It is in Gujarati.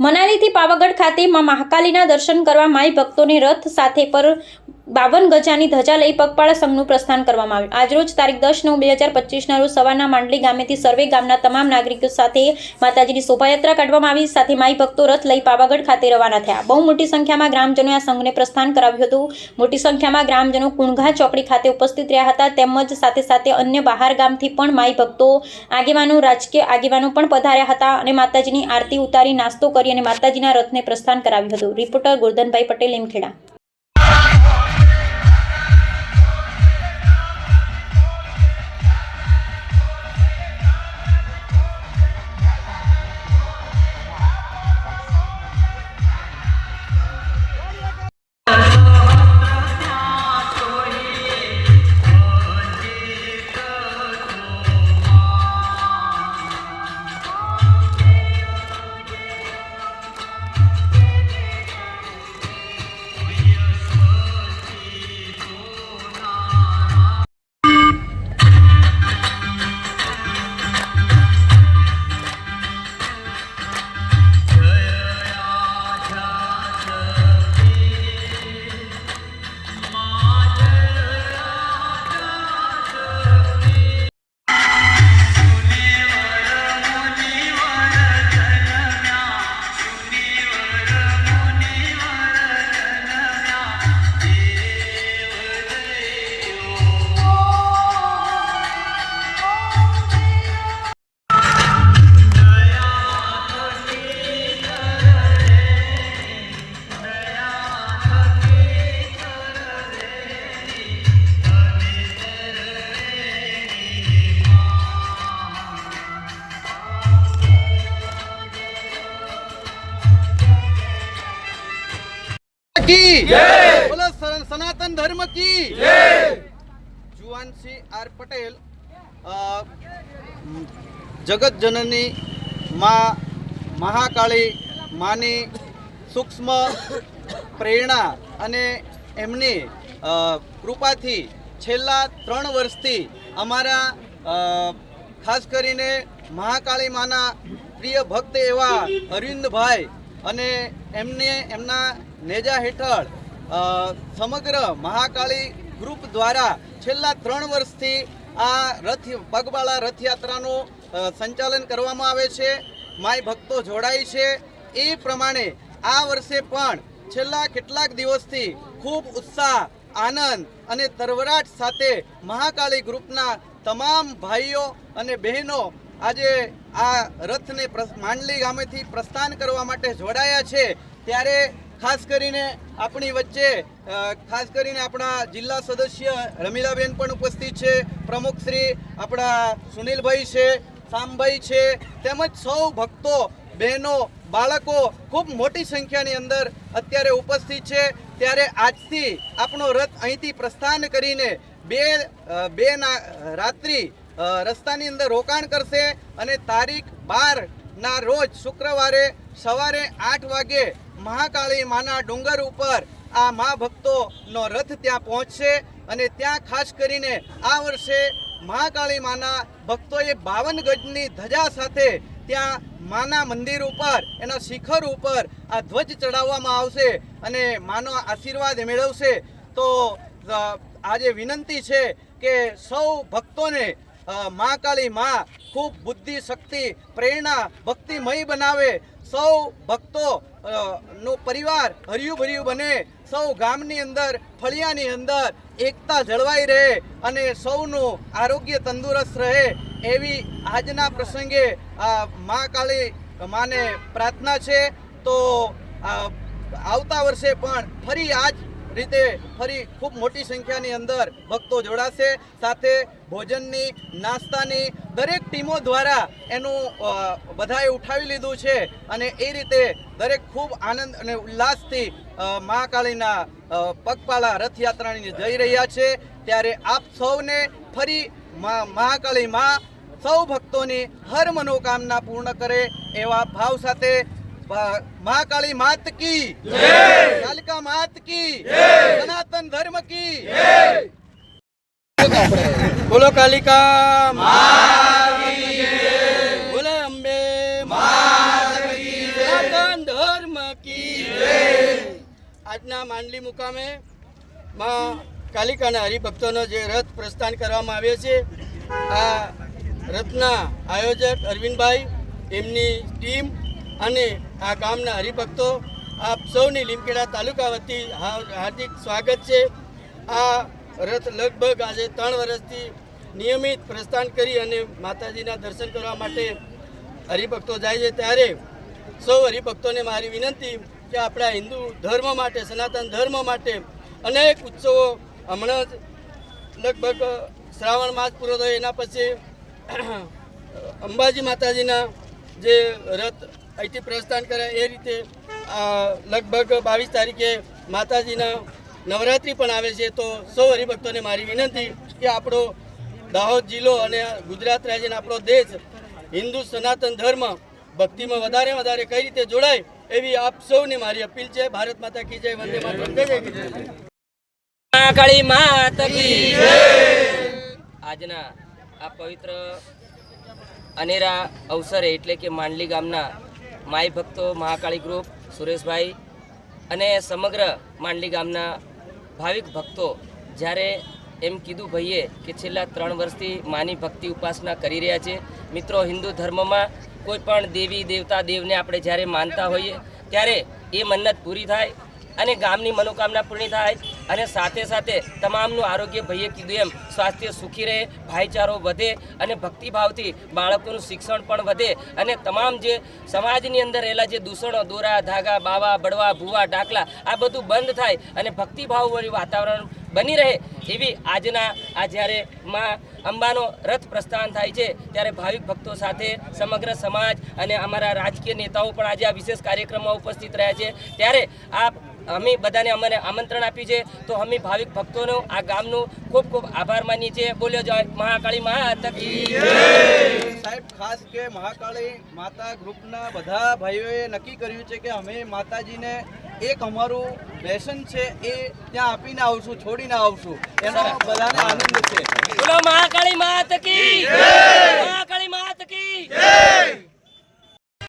મનાલીથી પાવાગઢ ખાતે માં મહાકાલીના દર્શન કરવા માઈ ભક્તોને રથ સાથે પર બાવન ગજાની ધજા લઈ પગપાળા સંઘનું પ્રસ્થાન કરવામાં આવ્યું. આજરોજ તારીખ દસ નવ બે હજાર પચીસના રોજ સવારના માંડલી ગામેથી સર્વે ગામના તમામ નાગરિકો સાથે માતાજીની શોભાયાત્રા કાઢવામાં આવી. સાથે માઈ ભક્તો રથ લઈ પાવાગઢ ખાતે રવાના થયા. બહુ મોટી સંખ્યામાં ગ્રામજનોએ આ સંઘને પ્રસ્થાન કરાવ્યું હતું. મોટી સંખ્યામાં ગ્રામજનો કુણઘા ચોકડી ખાતે ઉપસ્થિત રહ્યા હતા. તેમજ સાથે સાથે અન્ય બહાર ગામથી પણ માઈ ભક્તો આગેવાનો, રાજકીય આગેવાનો પણ પધાર્યા હતા અને માતાજીની આરતી ઉતારી નાસ્તો કરી અને માતાજીના રથને પ્રસ્થાન કરાવ્યું હતું. રિપોર્ટર ગોરધનભાઈ પટેલ લીમખેડા की સન- સનાતન ધર્મ की આર પટેલ અ, મ, જગત જનની માં મહાકાળી માની સૂક્ષ્મ પ્રેરણા અને એમની કૃપાથી છેલ્લા ત્રણ વર્ષથી અમારા ખાસ કરીને મહાકાળી માના પ્રિય ભક્ત એવા અરવિંદભાઈ અને એમને એમના નેજા હેઠળ સમગ્ર મહાકાળી ગ્રુપ દ્વારા છેલ્લા ત્રણ વર્ષથી આ રથ પગબાળા રથયાત્રાનું સંચાલન કરવામાં આવે છે, માય ભક્તો જોડાય છે. એ પ્રમાણે આ વર્ષે પણ છેલ્લા કેટલાક દિવસથી ખૂબ ઉત્સાહ, આનંદ અને તરવરાટ સાથે મહાકાળી ગ્રુપના તમામ ભાઈઓ અને બહેનો આજે આ રથને માંડલી ગામેથી પ્રસ્થાન કરવા માટે જોડાયા છે. ત્યારે ખાસ કરીને આપણી વચ્ચે ખાસ કરીને આપણા જિલ્લા સદસ્ય રમીલાબેન પણ ઉપસ્થિત છે. પ્રમુખ શ્રી આપણા સુનિલભાઈ છે સામભાઈ છે, તેમજ સૌ ભક્તો, બહેનો, બાળકો ખૂબ મોટી સંખ્યાની અંદર અત્યારે ઉપસ્થિત છે. ત્યારે આજથી આપણો રથ અહીંથી પ્રસ્થાન કરીને બે બે ના, રાત્રિ રસ્તાની અંદર રોકાણ કરશે અને તારીખ બાર ના રોજ શુક્રવારે સવારે આઠ વાગે મહાકાળી માના ડુંગર ઉપર આ મા ભક્તોનો રથ ત્યાં પહોંચશે અને ત્યાં ખાસ કરીને આ વર્ષે મહાકાળી માના ભક્તોએ બાવન ગજની ધજા સાથે ત્યાં માના મંદિર ઉપર, એના શિખર ઉપર આ ધ્વજ ચડાવવામાં આવશે અને માનો આશીર્વાદ મેળવશે. તો આજે વિનંતી છે કે સૌ ભક્તોને મહાકાળી મા ખૂબ બુદ્ધિ શક્તિ પ્રેરણા, ભક્તિમય બનાવે. સૌ ભક્તો નો પરિવાર હર્યું ભર્યું બને. સૌ ગામની અંદર, ફળિયાની અંદર એકતા જળવાઈ રહે અને સૌનું આરોગ્ય તંદુરસ્ત રહે એવી આજના પ્રસંગે મા મહાકાળી માને પ્રાર્થના છે. તો આવતા વર્ષે પણ ફરી આજ રીતે ફરી ખૂબ મોટી સંખ્યાની અંદર ભક્તો જોડાશે. સાથે ભોજનની, નાસ્તાની દરેક ટીમો દ્વારા એનું બધાએ ઉઠાવી લીધું છે. અને એ રીતે દરેક ખૂબ આનંદ અને ઉલ્લાસથી મહાકાળીના પગપાળા રથયાત્રાની જઈ રહ્યા છે. ત્યારે આપ સૌને ફરી મહાકાળી માં સૌ ભક્તોની હર મનોકામના પૂર્ણ કરે એવા ભાવ સાથે અ, મહાકાળી માત કી. કાલિકા માત કી. સનાતન ધર્મ કી. બોલો કાલિકા બોલે અંબે સનાતન કી આજના માંડલી મુકામે માં કાલિકાના હરિભક્તોનો જે રથ પ્રસ્થાન કરવામાં આવ્યો છે આ રથના આયોજક અરવિંદભાઈ એમની ટીમ અને આ ગામના હરિભક્તો, આપ સૌની લીમકેડા તાલુકા વતી હાર્દિક સ્વાગત છે. આ રથ લગભગ આજે ત્રણ વર્ષથી નિયમિત પ્રસ્થાન કરી અને માતાજીના દર્શન કરવા માટે હરિભક્તો જાય છે. ત્યારે સૌ હરિભક્તોને મારી વિનંતી કે આપણા હિન્દુ ધર્મ માટે, સનાતન ધર્મ માટે અનેક ઉત્સવો હમણાં જ લગભગ શ્રાવણ માસ પૂરો થયો. એના પછી અંબાજી માતાજીના જે રથ અહીંથી પ્રસ્થાન કરે. એ રીતે લગભગ બાવીસ તારીખે માતાજીના નવરાત્રિ પણ આવે છે. તો સૌ હરિભક્તોને મારી વિનંતી કે આપણો દાહોદ જિલ્લો અને ગુજરાત રાજ્યનો આપણો દેશ હિન્દુ સનાતન ધર્મ ભક્તિમાં વધારે વધારે કઈ રીતે જોડાય એવી આપ સૌને મારી અપીલ છે. ભારત માતા કી જય, વંદે માત આજના આ પવિત્ર અનેરા અવસરે એટલે કે માંડલી ગામના માય ભક્તો, મહાકાળી ગ્રુપ, સુરેશભાઈ અને સમગ્ર માંડલી ગામના ભાવિક ભક્તો, જ્યારે એમ કીધું ભાઈએ કે છેલ્લા ત્રણ વર્ષથી માની ભક્તિ ઉપાસના કરી રહ્યા છે. મિત્રો, હિન્દુ ધર્મમાં કોઈ પણ દેવી, દેવતા, દેવને આપણે જ્યારે માનતા હોઈએ, ત્યારે એ મન્નત પૂરી થાય અને ગામની મનોકામના પૂર્ણ થાય. અને સાથે સાથે તમામનું આરોગ્ય ભાઈએ કીધું એમ. સ્વાસ્થ્ય સુખી રહે, ભાઈચારો વધે અને ભક્તિભાવથી બાળકોનું શિક્ષણ પણ વધે. અને તમામ જે સમાજની અંદર રહેલા જે દૂષણો, દોરા, ધાગા, બાવા, બળવા, ભૂવા ડાકલા આ બધું બંધ થાય અને ભક્તિભાવવાળી વાતાવરણ બની રહે એવી આજના, આ જ્યારે માં અંબાનો રથ પ્રસ્થાન થાય છે, ત્યારે ભાવિક ભક્તો સાથે સમગ્ર સમાજ અને અમારા રાજકીય નેતાઓ પણ આજે આ વિશેષ કાર્યક્રમમાં ઉપસ્થિત રહ્યા છે. ત્યારે આપ અમે બધાને અમને આમંત્રણ આપ્યું છે. તો અમે ભાવિક ભક્તોનો આ ગામનો ખૂબ ખૂબ આભાર માનીએ છીએ. બોલ્યો જાય મહાકાળી માતા કી સાહેબ ખાસ કે મહાકાળી માતા ગ્રુપના બધા ભાઈઓએ નક્કી કર્યું છે કે અમે માતાજીને એક અમારું બેસન છે એ ત્યાં આપીને આવશું છોડીને આવશું. એનો બધાને આનંદ છે. બોલો મહાકાળી માતા કી મહાકાળી માતા કી